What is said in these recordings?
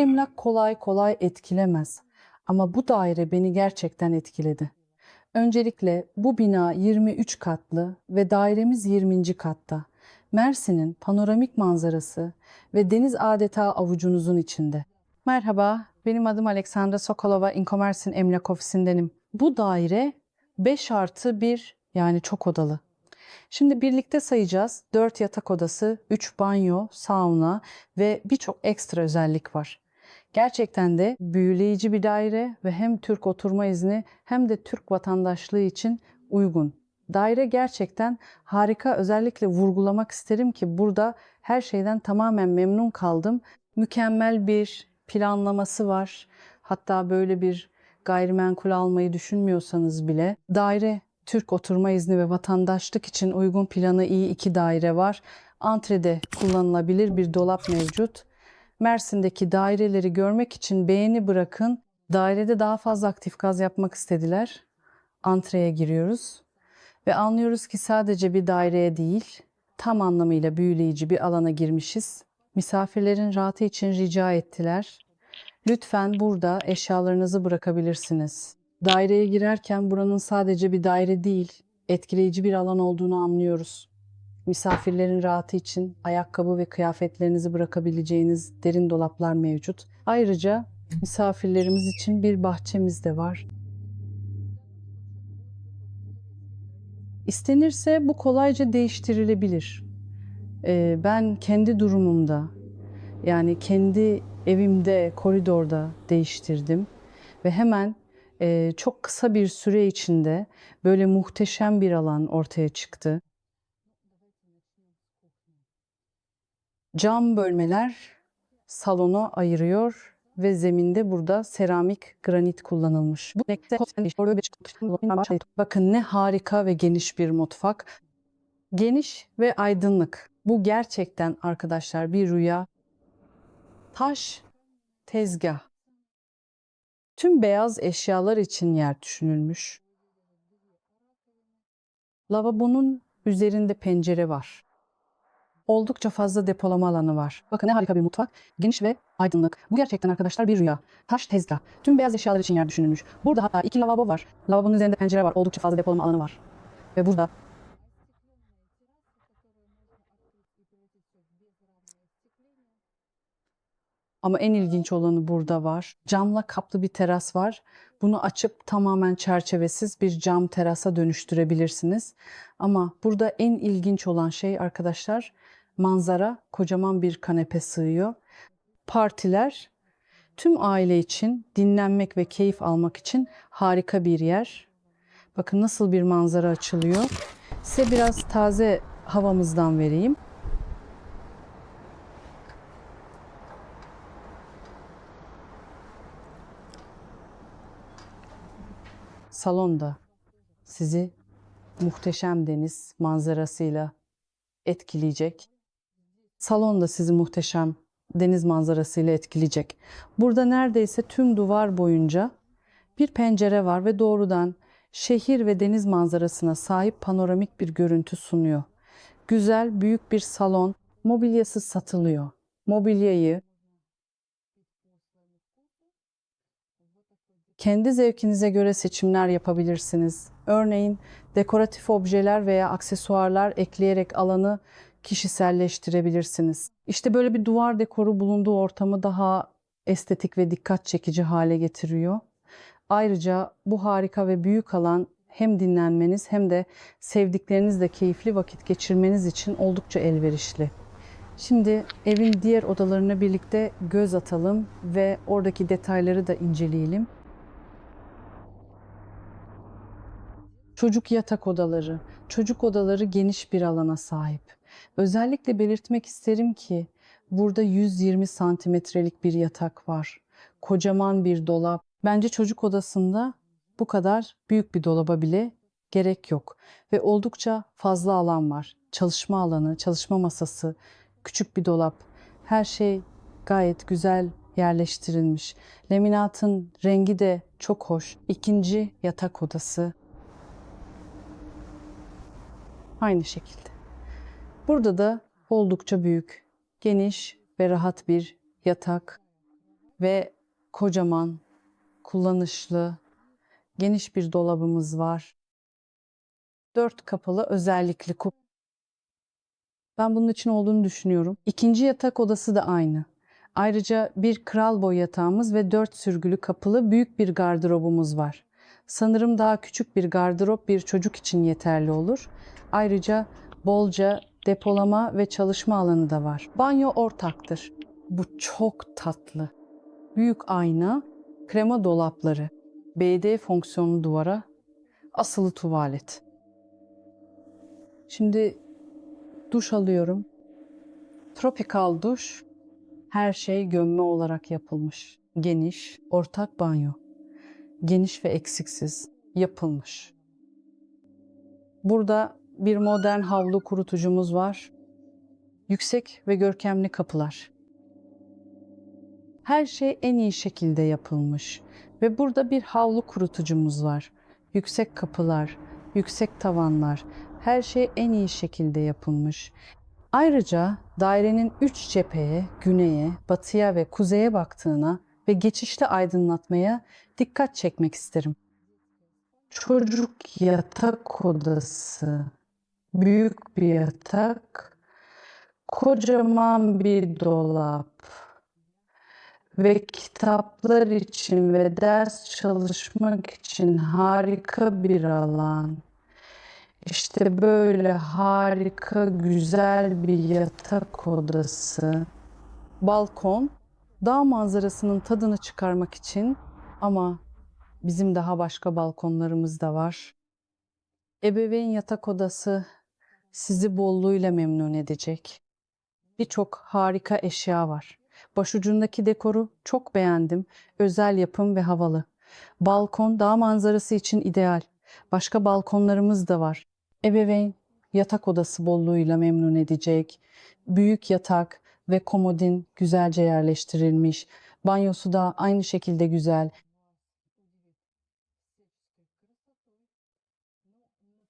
Emlak kolay kolay etkilemez. Ama bu daire beni gerçekten etkiledi. Öncelikle bu bina 23 katlı ve dairemiz 20. katta. Mersin'in panoramik manzarası ve deniz adeta avucunuzun içinde. Merhaba, benim adım Aleksandra Sokolova, Inkomersin Emlak Ofisi'ndenim. Bu daire 5 artı 1 yani çok odalı. Şimdi birlikte sayacağız. 4 yatak odası, 3 banyo, sauna ve birçok ekstra özellik var. Gerçekten de büyüleyici bir daire ve hem Türk oturma izni hem de Türk vatandaşlığı için uygun. Daire gerçekten harika. Özellikle vurgulamak isterim ki burada her şeyden tamamen memnun kaldım. Mükemmel bir planlaması var. Hatta böyle bir gayrimenkul almayı düşünmüyorsanız bile daire Türk oturma izni ve vatandaşlık için uygun planı iyi iki daire var. Antrede kullanılabilir bir dolap mevcut. Mersin'deki daireleri görmek için beğeni bırakın. Dairede daha fazla aktif gaz yapmak istediler. Antreye giriyoruz ve anlıyoruz ki sadece bir daireye değil, tam anlamıyla büyüleyici bir alana girmişiz. Misafirlerin rahatı için rica ettiler. Lütfen burada eşyalarınızı bırakabilirsiniz. Daireye girerken buranın sadece bir daire değil, etkileyici bir alan olduğunu anlıyoruz. Misafirlerin rahatı için ayakkabı ve kıyafetlerinizi bırakabileceğiniz derin dolaplar mevcut. Ayrıca misafirlerimiz için bir bahçemiz de var. İstenirse bu kolayca değiştirilebilir. Ee, ben kendi durumumda, yani kendi evimde, koridorda değiştirdim ve hemen e, çok kısa bir süre içinde böyle muhteşem bir alan ortaya çıktı. Cam bölmeler salonu ayırıyor ve zeminde burada seramik granit kullanılmış. Bakın ne harika ve geniş bir mutfak. Geniş ve aydınlık. Bu gerçekten arkadaşlar bir rüya. Taş tezgah. Tüm beyaz eşyalar için yer düşünülmüş. Lavabonun üzerinde pencere var. Oldukça fazla depolama alanı var. Bakın ne harika bir mutfak. Geniş ve aydınlık. Bu gerçekten arkadaşlar bir rüya. Taş tezgah. Tüm beyaz eşyalar için yer düşünülmüş. Burada hatta iki lavabo var. Lavabonun üzerinde pencere var. Oldukça fazla depolama alanı var. Ve burada Ama en ilginç olanı burada var. Camla kaplı bir teras var. Bunu açıp tamamen çerçevesiz bir cam terasa dönüştürebilirsiniz. Ama burada en ilginç olan şey arkadaşlar manzara kocaman bir kanepe sığıyor. Partiler tüm aile için dinlenmek ve keyif almak için harika bir yer. Bakın nasıl bir manzara açılıyor. Size biraz taze havamızdan vereyim. salonda sizi muhteşem deniz manzarasıyla etkileyecek. Salonda sizi muhteşem deniz manzarasıyla etkileyecek. Burada neredeyse tüm duvar boyunca bir pencere var ve doğrudan şehir ve deniz manzarasına sahip panoramik bir görüntü sunuyor. Güzel, büyük bir salon, mobilyası satılıyor. Mobilyayı kendi zevkinize göre seçimler yapabilirsiniz. Örneğin dekoratif objeler veya aksesuarlar ekleyerek alanı kişiselleştirebilirsiniz. İşte böyle bir duvar dekoru bulunduğu ortamı daha estetik ve dikkat çekici hale getiriyor. Ayrıca bu harika ve büyük alan hem dinlenmeniz hem de sevdiklerinizle keyifli vakit geçirmeniz için oldukça elverişli. Şimdi evin diğer odalarına birlikte göz atalım ve oradaki detayları da inceleyelim. Çocuk yatak odaları, çocuk odaları geniş bir alana sahip. Özellikle belirtmek isterim ki burada 120 santimetrelik bir yatak var. Kocaman bir dolap. Bence çocuk odasında bu kadar büyük bir dolaba bile gerek yok. Ve oldukça fazla alan var. Çalışma alanı, çalışma masası, küçük bir dolap. Her şey gayet güzel yerleştirilmiş. Laminatın rengi de çok hoş. İkinci yatak odası Aynı şekilde. Burada da oldukça büyük, geniş ve rahat bir yatak. ve kocaman, kullanışlı, geniş bir dolabımız var. Dört kapılı özellikli kup. Ben bunun için olduğunu düşünüyorum. İkinci yatak odası da aynı. Ayrıca bir kral boy yatağımız ve dört sürgülü kapılı büyük bir gardırobumuz var. Sanırım daha küçük bir gardırop bir çocuk için yeterli olur. Ayrıca bolca depolama ve çalışma alanı da var. Banyo ortaktır. Bu çok tatlı. Büyük ayna, krema dolapları, BD fonksiyonlu duvara, asılı tuvalet. Şimdi duş alıyorum. Tropikal duş. Her şey gömme olarak yapılmış. Geniş, ortak banyo. Geniş ve eksiksiz yapılmış. Burada bir modern havlu kurutucumuz var. Yüksek ve görkemli kapılar. Her şey en iyi şekilde yapılmış ve burada bir havlu kurutucumuz var. Yüksek kapılar, yüksek tavanlar, her şey en iyi şekilde yapılmış. Ayrıca dairenin üç cepheye, güneye, batıya ve kuzeye baktığına ve geçişte aydınlatmaya dikkat çekmek isterim. Çocuk yatak odası, büyük bir yatak, kocaman bir dolap ve kitaplar için ve ders çalışmak için harika bir alan. İşte böyle harika, güzel bir yatak odası. Balkon, dağ manzarasının tadını çıkarmak için ama bizim daha başka balkonlarımız da var. Ebeveyn yatak odası sizi bolluğuyla memnun edecek. Birçok harika eşya var. Başucundaki dekoru çok beğendim. Özel yapım ve havalı. Balkon dağ manzarası için ideal. Başka balkonlarımız da var. Ebeveyn yatak odası bolluğuyla memnun edecek. Büyük yatak ve komodin güzelce yerleştirilmiş. Banyosu da aynı şekilde güzel.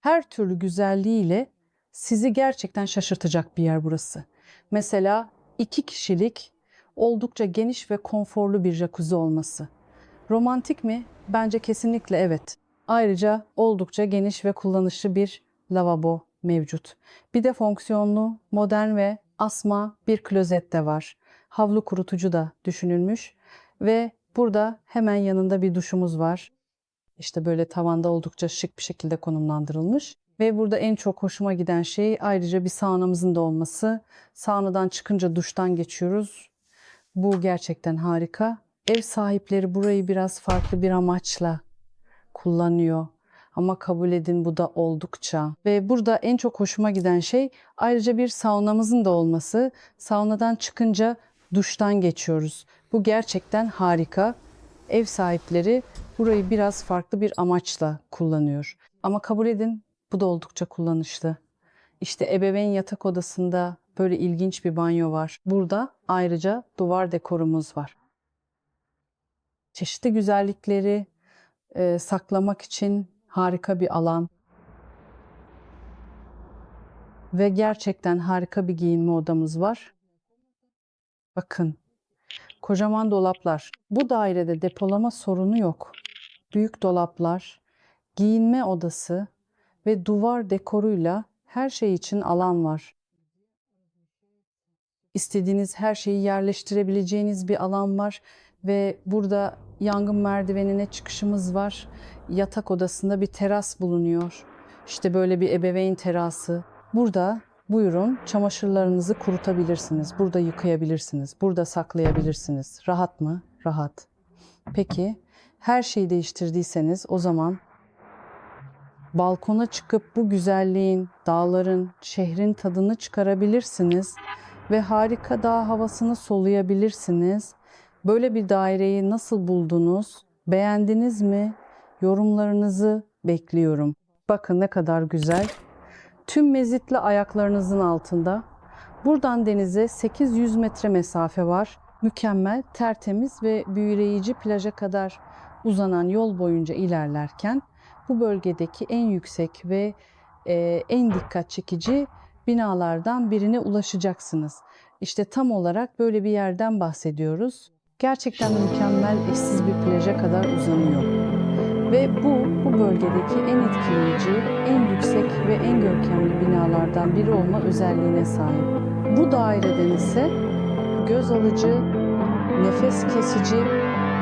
Her türlü güzelliğiyle sizi gerçekten şaşırtacak bir yer burası. Mesela iki kişilik oldukça geniş ve konforlu bir jacuzzi olması. Romantik mi? Bence kesinlikle evet. Ayrıca oldukça geniş ve kullanışlı bir lavabo mevcut. Bir de fonksiyonlu, modern ve asma bir klozet de var. Havlu kurutucu da düşünülmüş ve burada hemen yanında bir duşumuz var. İşte böyle tavanda oldukça şık bir şekilde konumlandırılmış. Ve burada en çok hoşuma giden şey ayrıca bir saunamızın da olması. Saunadan çıkınca duştan geçiyoruz. Bu gerçekten harika. Ev sahipleri burayı biraz farklı bir amaçla kullanıyor. Ama kabul edin bu da oldukça. Ve burada en çok hoşuma giden şey ayrıca bir saunamızın da olması. Saunadan çıkınca duştan geçiyoruz. Bu gerçekten harika. Ev sahipleri burayı biraz farklı bir amaçla kullanıyor. Ama kabul edin bu da oldukça kullanışlı. İşte ebeveyn yatak odasında böyle ilginç bir banyo var. Burada ayrıca duvar dekorumuz var. Çeşitli güzellikleri e, saklamak için harika bir alan. Ve gerçekten harika bir giyinme odamız var. Bakın, kocaman dolaplar. Bu dairede depolama sorunu yok. Büyük dolaplar, giyinme odası ve duvar dekoruyla her şey için alan var. İstediğiniz her şeyi yerleştirebileceğiniz bir alan var ve burada yangın merdivenine çıkışımız var. Yatak odasında bir teras bulunuyor. İşte böyle bir ebeveyn terası. Burada buyurun çamaşırlarınızı kurutabilirsiniz. Burada yıkayabilirsiniz. Burada saklayabilirsiniz. Rahat mı? Rahat. Peki her şeyi değiştirdiyseniz o zaman balkona çıkıp bu güzelliğin, dağların, şehrin tadını çıkarabilirsiniz ve harika dağ havasını soluyabilirsiniz. Böyle bir daireyi nasıl buldunuz? Beğendiniz mi? Yorumlarınızı bekliyorum. Bakın ne kadar güzel. Tüm mezitli ayaklarınızın altında. Buradan denize 800 metre mesafe var. Mükemmel, tertemiz ve büyüleyici plaja kadar uzanan yol boyunca ilerlerken bu bölgedeki en yüksek ve e, en dikkat çekici binalardan birine ulaşacaksınız. İşte tam olarak böyle bir yerden bahsediyoruz. gerçekten mükemmel eşsiz bir plaja kadar uzanıyor. Ve bu, bu bölgedeki en etkileyici, en yüksek ve en görkemli binalardan biri olma özelliğine sahip. Bu daireden ise göz alıcı, nefes kesici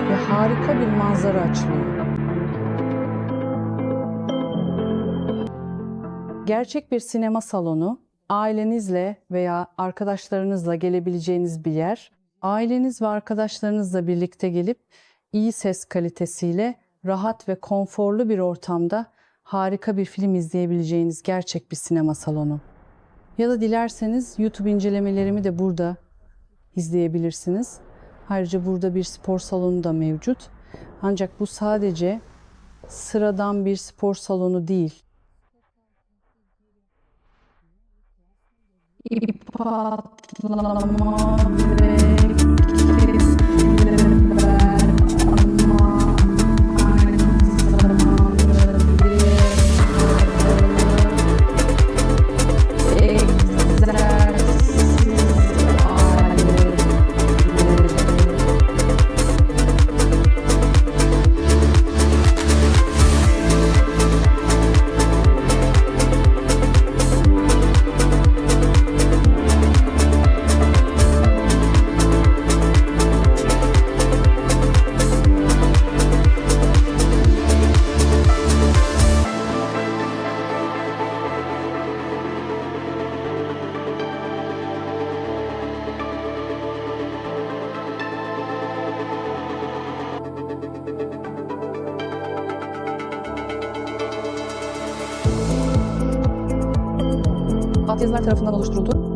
ve harika bir manzara açılıyor. Gerçek bir sinema salonu, ailenizle veya arkadaşlarınızla gelebileceğiniz bir yer. Aileniz ve arkadaşlarınızla birlikte gelip iyi ses kalitesiyle rahat ve konforlu bir ortamda harika bir film izleyebileceğiniz gerçek bir sinema salonu. Ya da dilerseniz YouTube incelemelerimi de burada izleyebilirsiniz. Ayrıca burada bir spor salonu da mevcut. Ancak bu sadece sıradan bir spor salonu değil. patlamaktayım Altyazılar tarafından oluşturuldu.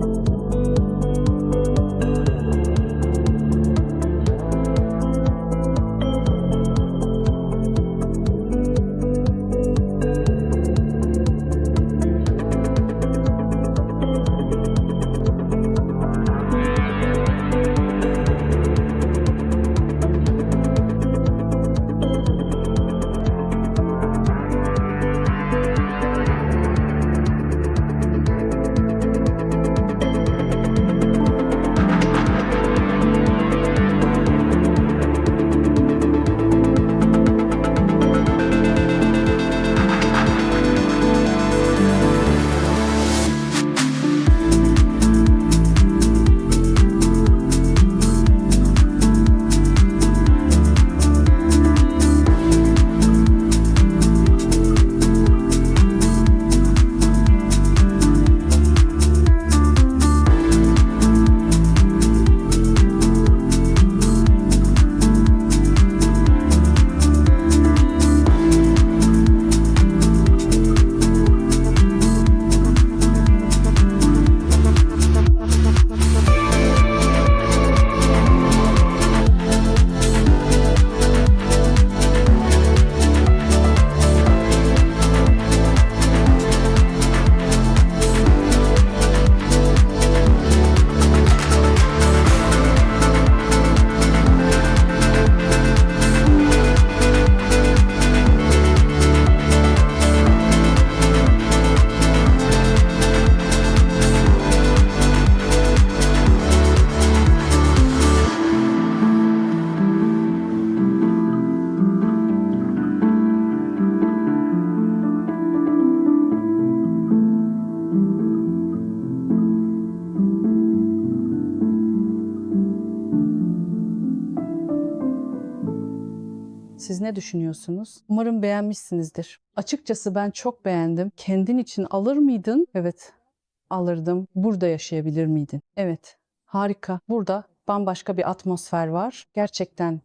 Ne düşünüyorsunuz? Umarım beğenmişsinizdir. Açıkçası ben çok beğendim. Kendin için alır mıydın? Evet, alırdım. Burada yaşayabilir miydin? Evet, harika. Burada bambaşka bir atmosfer var. Gerçekten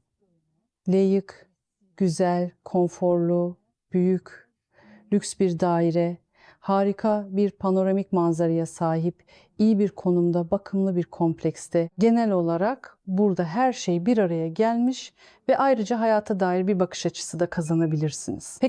layık, güzel, konforlu, büyük, lüks bir daire, harika bir panoramik manzaraya sahip, iyi bir konumda, bakımlı bir komplekste. Genel olarak burada her şey bir araya gelmiş ve ayrıca hayata dair bir bakış açısı da kazanabilirsiniz.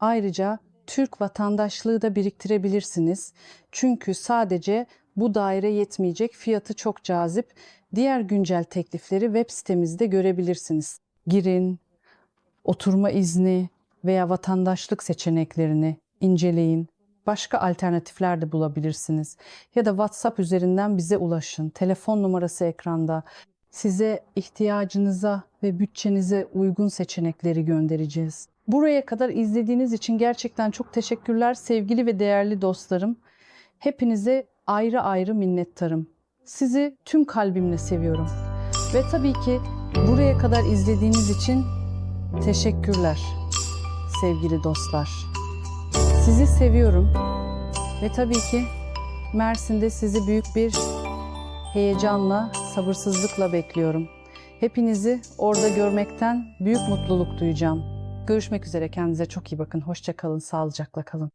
Ayrıca Türk vatandaşlığı da biriktirebilirsiniz. Çünkü sadece bu daire yetmeyecek, fiyatı çok cazip. Diğer güncel teklifleri web sitemizde görebilirsiniz. Girin, oturma izni veya vatandaşlık seçeneklerini inceleyin. başka alternatifler de bulabilirsiniz. Ya da WhatsApp üzerinden bize ulaşın. Telefon numarası ekranda. Size ihtiyacınıza ve bütçenize uygun seçenekleri göndereceğiz. Buraya kadar izlediğiniz için gerçekten çok teşekkürler sevgili ve değerli dostlarım. Hepinize ayrı ayrı minnettarım. Sizi tüm kalbimle seviyorum. Ve tabii ki buraya kadar izlediğiniz için teşekkürler sevgili dostlar. Sizi seviyorum ve tabii ki Mersin'de sizi büyük bir heyecanla, sabırsızlıkla bekliyorum. Hepinizi orada görmekten büyük mutluluk duyacağım. Görüşmek üzere. Kendinize çok iyi bakın. Hoşça kalın. Sağlıcakla kalın.